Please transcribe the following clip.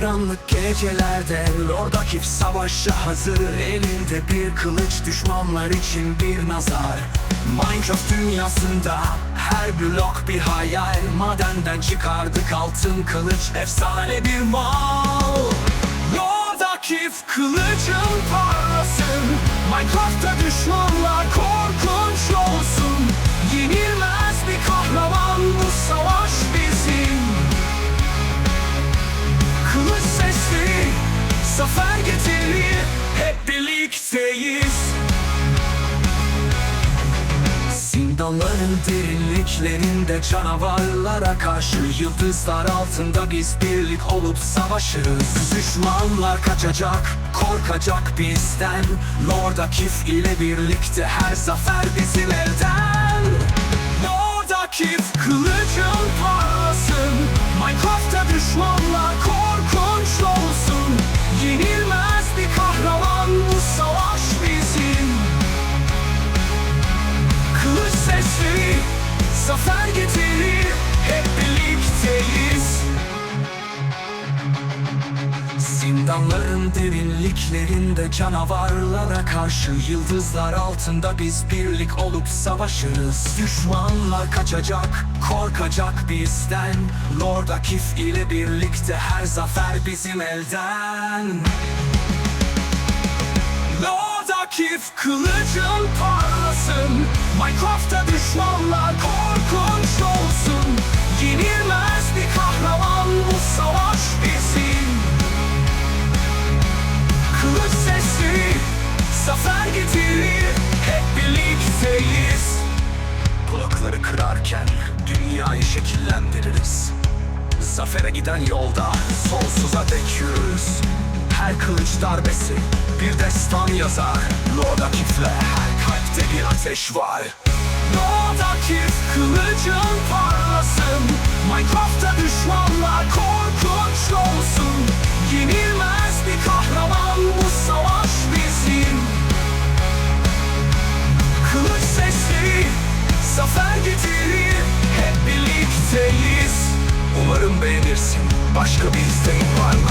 Karanlık gecelerde Lord Akif savaşa hazır. Elinde bir kılıç düşmanlar için bir nazar. Minecraft dünyasında her blok bir hayal. Madenden çıkardık altın kılıç Efsane bir mal. Lord Akif kılıcın parlasın Minecraft'ta düşmanlar korkunç olsun Zindanların derinliklerinde canavarlara karşı Yıldızlar altında biz birlik olup savaşırız. Düşmanlar kaçacak, korkacak bizden. Lord Akif ile birlikte her zafer bizim elden. Lord Akif kılıcın parlasın zafer getirir Hep birlikteyiz. Zindanların derinliklerinde canavarlara karşı Yıldızlar altında biz birlik olup savaşırız. Düşmanlar kaçacak, korkacak bizden. Lord Akif ile birlikte her zafer bizim elden. Lord Akif kılıcın zafer getirir Hep birlikteyiz. Blokları kırarken dünyayı şekillendiririz. Zafere giden yolda sonsuza dek yürürüz. Her kılıç darbesi bir destan yazar. Lord Akif'le her kalpte bir ateş var. Lord Akif kılıcın parlasın Beğenirsin Başka bir isteğin var mı?